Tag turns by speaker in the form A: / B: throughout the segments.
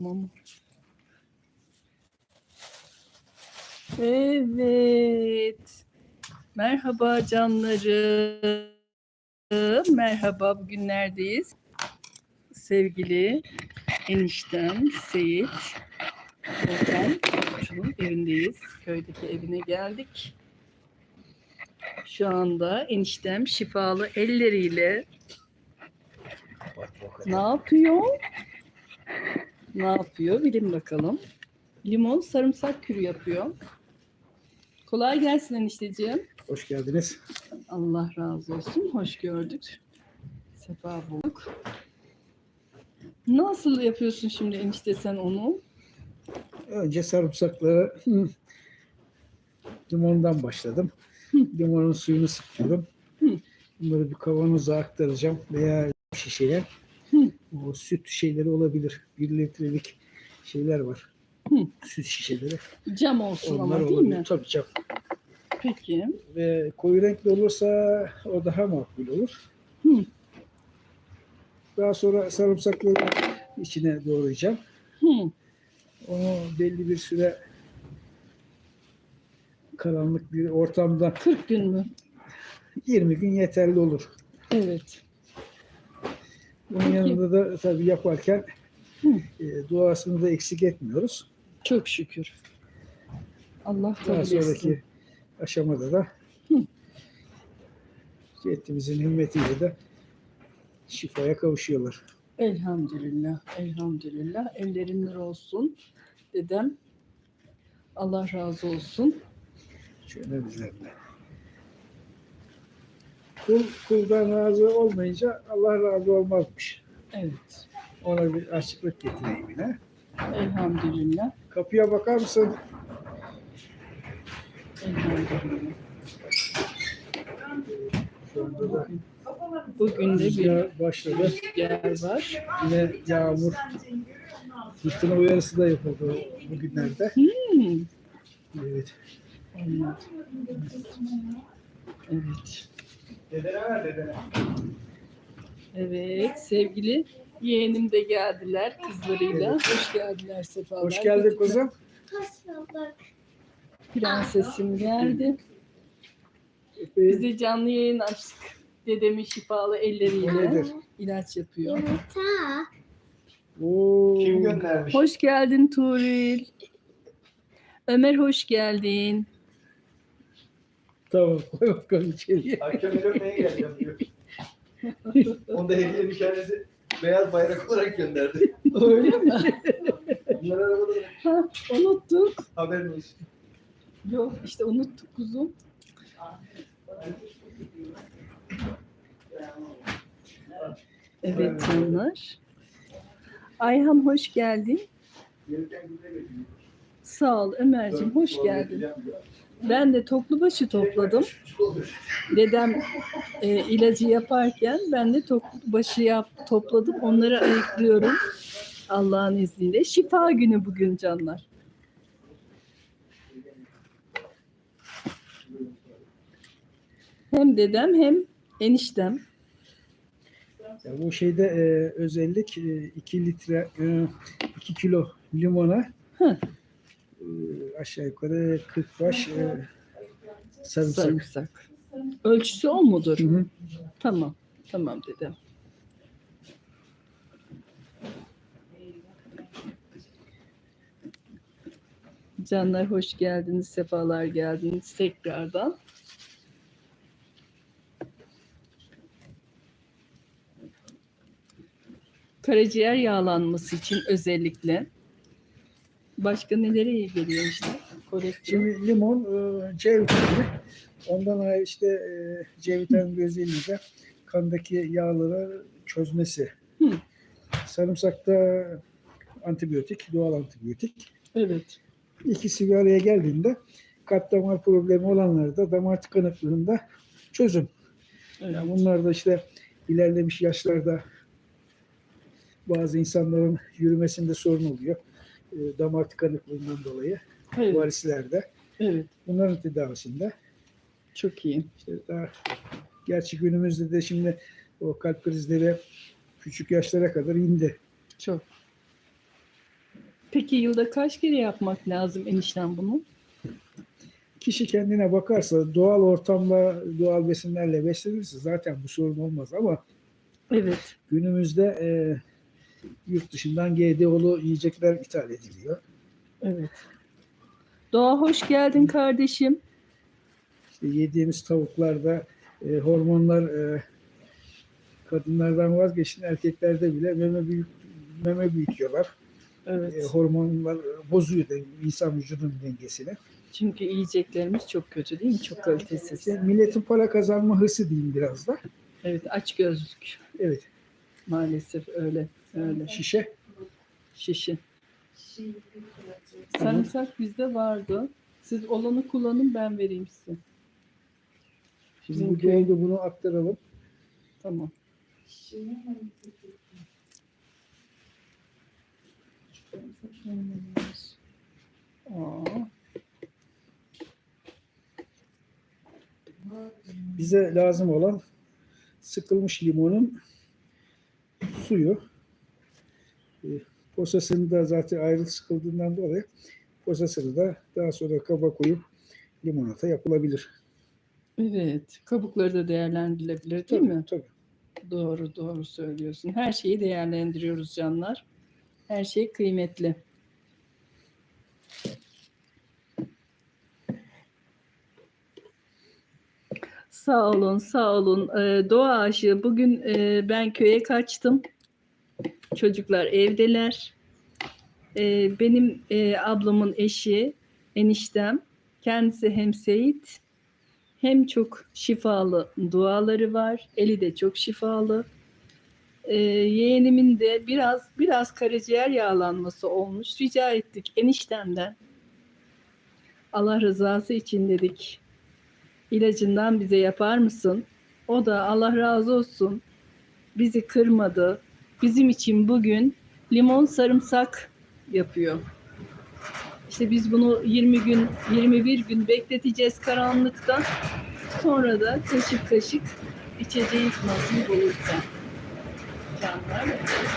A: Tamam. Evet. Merhaba canlarım. Merhaba bugün neredeyiz? Sevgili eniştem Seyit Volkan Koçu'nun evindeyiz. Köydeki evine geldik. Şu anda eniştem şifalı elleriyle ne yapıyor? Ne yapıyor? Bilin bakalım. Limon sarımsak kürü yapıyor. Kolay gelsin enişteciğim.
B: Hoş geldiniz.
A: Allah razı olsun. Hoş gördük. Sefa bulduk. Nasıl yapıyorsun şimdi enişte sen onu?
B: Önce sarımsakları limondan başladım. Limonun suyunu sıkıyorum. Bunları bir kavanoza aktaracağım veya şişeye. O süt şeyleri olabilir. Bir litrelik şeyler var.
A: Hı.
B: Süt şişeleri.
A: Cam olsun
B: Onlar
A: ama değil
B: olabilir.
A: mi?
B: Tabii canım.
A: Peki.
B: Ve koyu renkli olursa o daha makbul olur.
A: Hı.
B: Daha sonra sarımsakları içine doğrayacağım.
A: Hı.
B: Onu belli bir süre karanlık bir ortamda
A: 40 gün mü?
B: 20 gün yeterli olur.
A: Evet.
B: Bunun
A: Peki.
B: yanında da tabii yaparken e, duasını da eksik etmiyoruz.
A: Çok şükür. Allah
B: Daha
A: kabul etsin.
B: sonraki aşamada da
A: Hı.
B: Cedimizin himmetiyle de şifaya kavuşuyorlar.
A: Elhamdülillah. Elhamdülillah. Ellerin nur olsun. Dedem. Allah razı olsun.
B: Şöyle üzerine. Kul kuldan razı olmayınca Allah razı olmazmış.
A: Evet.
B: Ona bir açıklık getireyim yine.
A: Elhamdülillah.
B: Kapıya bakar mısın?
A: Elhamdülillah.
B: Şu anda da
A: Bugün de bir
B: rüzgar başladı.
A: rüzgar var.
B: Yine yağmur, fırtına uyarısı da yapıldı bugünlerde.
A: Hmm.
B: Evet.
A: Evet.
B: Dedene ver dedene.
A: Evet sevgili yeğenim de geldiler kızlarıyla. Hoş geldiler sefalar.
B: Hoş geldin kızım.
A: Prensesim geldi.
B: Epey
A: Bize canlı yayın açtık. Dedemin şifalı elleriyle
B: nedir?
A: ilaç yapıyor.
C: Yumurta.
B: Oo.
D: Kim göndermiş?
A: Hoş geldin Tuğril. Ömer hoş geldin.
B: Tamam koy bakalım içeriye.
D: Akşam öpmeye geleceğim diyor. Onda hediye nişanesi beyaz bayrak olarak gönderdi.
A: Öyle mi?
D: Bunlar arabada
A: Ha, unuttuk.
D: haberin olsun.
A: Yok işte unuttuk kuzum. Evet canlar. Ayhan hoş geldin.
D: Gelirken getiriyor.
A: Sağ ol Ömerciğim hoş geldin.
D: diyor.
A: Ben de toplu başı topladım. Dedem e, ilacı yaparken ben de toplu başı yap, topladım. Onları ayıklıyorum. Allah'ın izniyle. Şifa günü bugün canlar. Hem dedem hem eniştem.
B: Ya bu şeyde e, özellik 2 litre 2 kilo limona
A: Hı.
B: Aşağı yukarı 40 baş e, sarımsak.
A: Sarımsak. Ölçüsü o mudur?
B: Hı hı.
A: Tamam. Tamam dedem. Canlar hoş geldiniz, sefalar geldiniz tekrardan. Karaciğer yağlanması için özellikle. Başka nelere iyi geliyor işte? Kolesterol.
B: Şimdi limon e, C vitamini. Ondan ayrı işte e, C vitamini de kandaki yağları çözmesi.
A: Hı.
B: Sarımsakta antibiyotik, doğal antibiyotik.
A: Evet.
B: İkisi bir araya geldiğinde kalp damar problemi olanlarda damar tıkanıklığında çözüm.
A: evet.
B: Yani bunlar da işte ilerlemiş yaşlarda bazı insanların yürümesinde sorun oluyor. E, damar tıkanıklığından dolayı
A: Evet.
B: varislerde.
A: evet.
B: Bunların tedavisinde
A: Çok iyi.
B: işte daha gerçi günümüzde de şimdi o kalp krizleri küçük yaşlara kadar indi.
A: Çok. Peki yılda kaç kere yapmak lazım enişten bunu?
B: Kişi kendine bakarsa doğal ortamda doğal besinlerle beslenirse zaten bu sorun olmaz ama
A: Evet.
B: günümüzde e, yurt dışından GDO'lu yiyecekler ithal ediliyor.
A: Evet. Doğa hoş geldin kardeşim.
B: İşte yediğimiz tavuklarda e, hormonlar e, kadınlardan vazgeçin erkeklerde bile meme büyük meme büyütüyorlar. E,
A: Evet.
B: hormonlar bozuyor da insan vücudunun dengesini.
A: Çünkü yiyeceklerimiz çok kötü değil mi? Çok kalitesiz.
B: İşte milletin para kazanma hırsı diyeyim biraz da.
A: Evet aç gözlük.
B: Evet.
A: Maalesef öyle. Öyle.
B: Şişe.
A: Şişi. Sarımsak bizde vardı. Siz olanı kullanın ben vereyim size.
B: Şimdi bu doldu bunu aktaralım.
A: Tamam. Aa,
B: Bize lazım olan sıkılmış limonun suyu. E, Posasını da zaten ayrı sıkıldığından dolayı posasını da daha sonra kaba koyup limonata yapılabilir.
A: evet. Kabukları da değerlendirilebilir değil
B: Tabii,
A: mi?
B: Tabii.
A: Doğru doğru söylüyorsun. Her şeyi değerlendiriyoruz canlar. Her şey kıymetli. Sağ olun, sağ olun. Ee, doğa aşığı. Bugün e, ben köye kaçtım. Çocuklar evdeler. Ee, benim e, ablamın eşi, eniştem. Kendisi hem Seyit hem çok şifalı duaları var. Eli de çok şifalı. Ee, yeğenimin de biraz biraz karaciğer yağlanması olmuş. Rica ettik eniştemden. Allah rızası için dedik. İlacından bize yapar mısın? O da Allah razı olsun. Bizi kırmadı. Bizim için bugün limon sarımsak yapıyor. İşte biz bunu 20 gün, 21 gün bekleteceğiz karanlıkta. Sonra da kaşık kaşık içeceğiz nasip olursa. Canlar.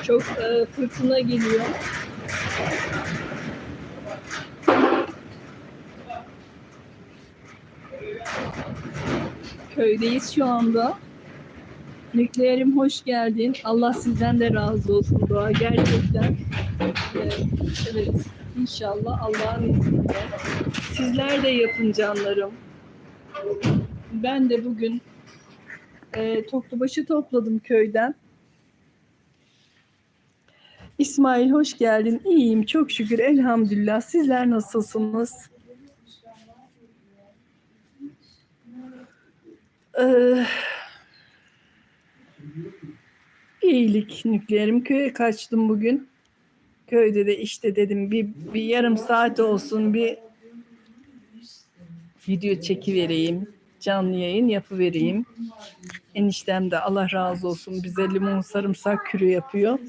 A: Çok e, fırtına geliyor. Köydeyiz şu anda. Nükleerim hoş geldin. Allah sizden de razı olsun Doğa gerçekten. Ee, evet inşallah Allah'ın izniyle. Sizler de yapın canlarım. Ben de bugün e, toplubaşı topladım köyden. İsmail hoş geldin. İyiyim çok şükür elhamdülillah. Sizler nasılsınız? Ee, iyilik nükleerim. Köye kaçtım bugün. Köyde de işte dedim bir, bir yarım saat olsun bir video çekivereyim. Canlı yayın yapıvereyim. Eniştem de Allah razı olsun bize limon sarımsak kürü yapıyor.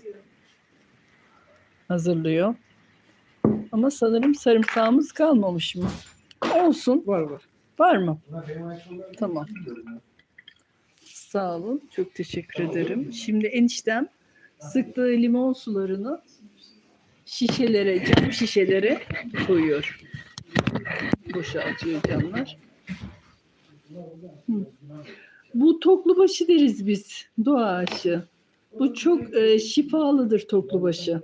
A: Hazırlıyor. Ama sanırım sarımsağımız kalmamış mı? Olsun.
B: Var var.
A: Var mı? Tamam. Sağ olun. Çok teşekkür ederim. Şimdi eniştem sıktığı limon sularını şişelere, cam şişelere koyuyor. Boşaltıyor camlar. Hı. Bu toklubaşı deriz biz. Doğa aşı. Bu çok e, şifalıdır toklubaşı.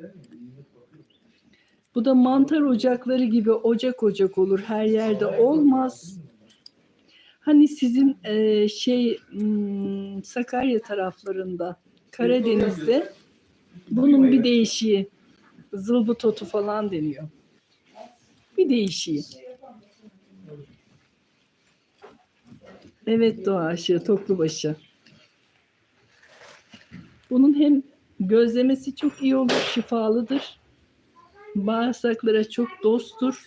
A: Bu da mantar ocakları gibi ocak ocak olur. Her yerde olmaz. Hani sizin e, şey hmm, Sakarya taraflarında Karadeniz'de bunun bir değişiği zılbıt otu falan deniyor. Bir değişiği. Evet doğa aşığı toklubaşı. Bunun hem gözlemesi çok iyi olur, şifalıdır. Bağırsaklara çok dosttur.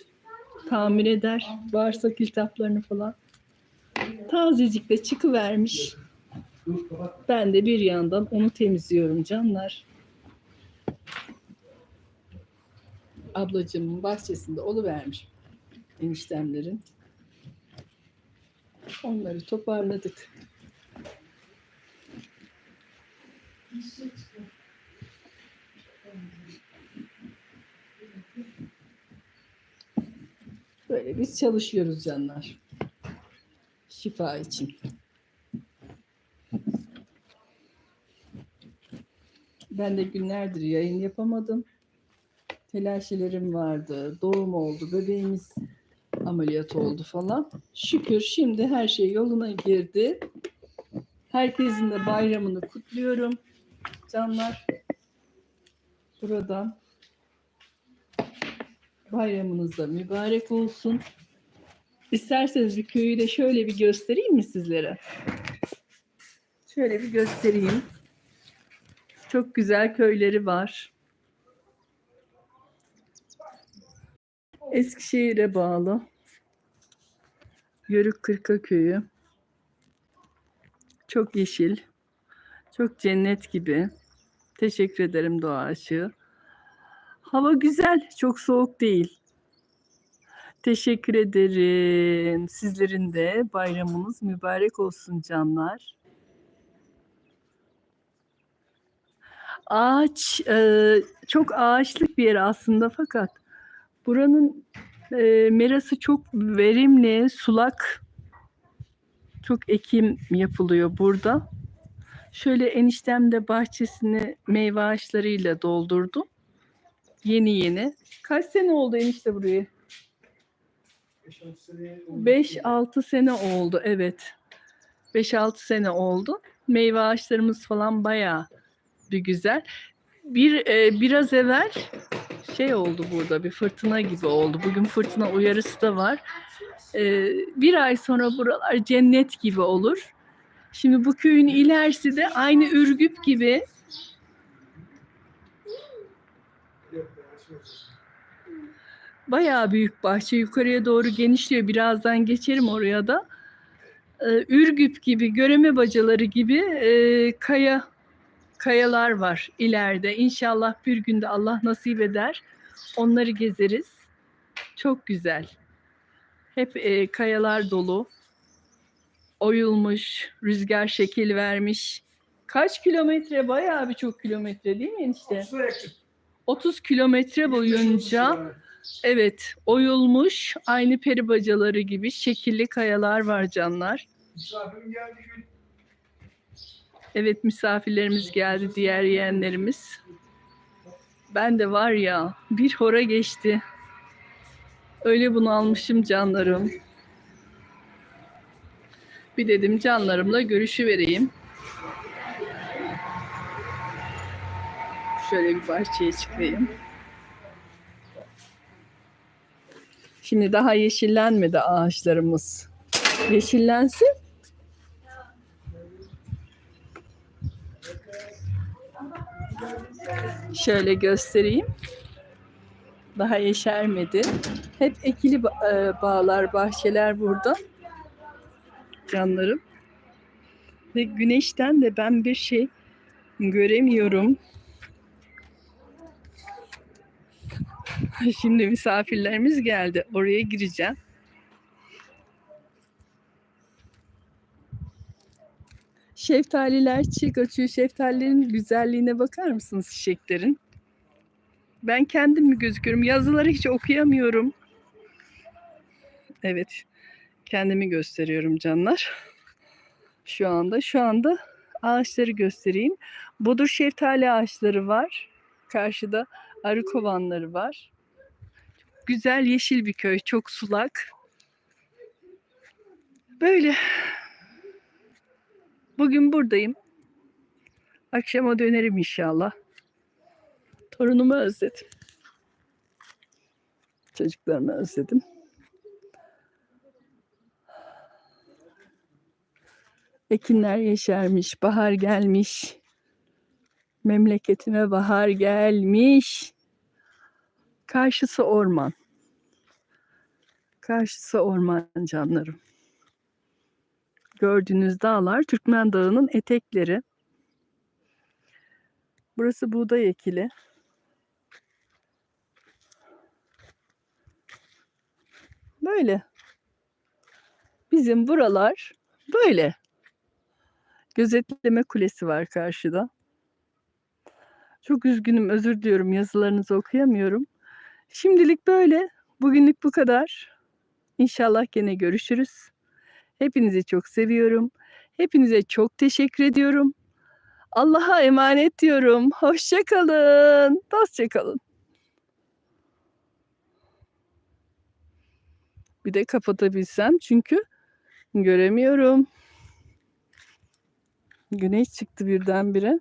A: Tamir eder bağırsak iltihaplarını falan. Tazecik de çıkıvermiş. Ben de bir yandan onu temizliyorum canlar. Ablacığımın bahçesinde oluvermiş eniştemlerin. Onları toparladık. Böyle biz çalışıyoruz canlar. Şifa için. Ben de günlerdir yayın yapamadım. Telaşelerim vardı. Doğum oldu. Bebeğimiz ameliyat oldu falan. Şükür şimdi her şey yoluna girdi. Herkesin de bayramını kutluyorum. Canlar. Buradan bayramınız da mübarek olsun. İsterseniz bir köyü de şöyle bir göstereyim mi sizlere? Şöyle bir göstereyim. Çok güzel köyleri var. Eskişehir'e bağlı. Yörük Kırka köyü. Çok yeşil. Çok cennet gibi. Teşekkür ederim doğa aşığı. Hava güzel, çok soğuk değil. Teşekkür ederim. Sizlerin de bayramınız mübarek olsun canlar. Ağaç, e, çok ağaçlık bir yer aslında fakat buranın e, merası çok verimli, sulak. Çok ekim yapılıyor burada. Şöyle eniştem de bahçesini meyve ağaçlarıyla doldurdu. Yeni yeni. Kaç sene oldu enişte buraya? 5-6 sene oldu evet. 5-6 sene oldu. Meyve ağaçlarımız falan bayağı bir güzel. Bir e, biraz evvel şey oldu burada bir fırtına gibi oldu. Bugün fırtına uyarısı da var. E, bir ay sonra buralar cennet gibi olur. Şimdi bu köyün ilerisi de aynı Ürgüp gibi bayağı büyük bahçe yukarıya doğru genişliyor. Birazdan geçerim oraya da. Ee, Ürgüp gibi, göreme bacaları gibi e, kaya kayalar var ileride. İnşallah bir günde Allah nasip eder. Onları gezeriz. Çok güzel. Hep e, kayalar dolu. Oyulmuş, rüzgar şekil vermiş. Kaç kilometre? Bayağı bir çok kilometre değil mi enişte? 30 kilometre boyunca Evet, oyulmuş aynı peri bacaları gibi şekilli kayalar var canlar.
B: Misafirim geldi gün.
A: Evet, misafirlerimiz geldi, diğer yeğenlerimiz. Ben de var ya, bir hora geçti. Öyle bunalmışım canlarım. Bir dedim canlarımla görüşü vereyim. Şöyle bir bahçeye çıkayım. Şimdi daha yeşillenmedi ağaçlarımız. Yeşillensin. Şöyle göstereyim. Daha yeşermedi. Hep ekili e, bağlar, bahçeler burada. Canlarım. Ve güneşten de ben bir şey göremiyorum. Şimdi misafirlerimiz geldi. Oraya gireceğim. Şeftaliler çiçek açıyor. Şeftalilerin güzelliğine bakar mısınız çiçeklerin? Ben kendim mi gözüküyorum? Yazıları hiç okuyamıyorum. Evet. Kendimi gösteriyorum canlar. Şu anda. Şu anda ağaçları göstereyim. Bodur şeftali ağaçları var. Karşıda arı kovanları var. Güzel yeşil bir köy. Çok sulak. Böyle. Bugün buradayım. Akşama dönerim inşallah. Torunumu özledim. Çocuklarımı özledim. Ekinler yeşermiş, bahar gelmiş. Memleketime bahar gelmiş. Karşısı orman. Karşısı orman canlarım. Gördüğünüz dağlar Türkmen Dağı'nın etekleri. Burası buğday ekili. Böyle. Bizim buralar böyle. Gözetleme kulesi var karşıda. Çok üzgünüm, özür diliyorum. Yazılarınızı okuyamıyorum. Şimdilik böyle. Bugünlük bu kadar. İnşallah gene görüşürüz. Hepinizi çok seviyorum. Hepinize çok teşekkür ediyorum. Allah'a emanet diyorum. Hoşça kalın. Dostça kalın. Bir de kapatabilsem çünkü göremiyorum. Güneş çıktı birdenbire.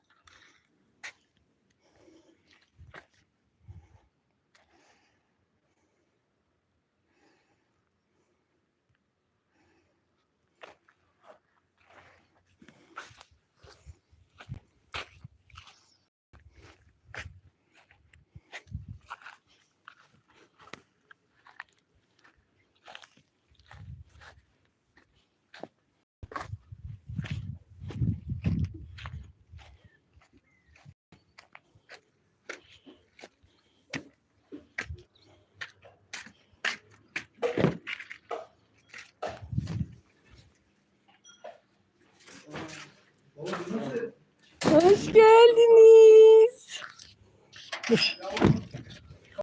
A: Hoş geldiniz.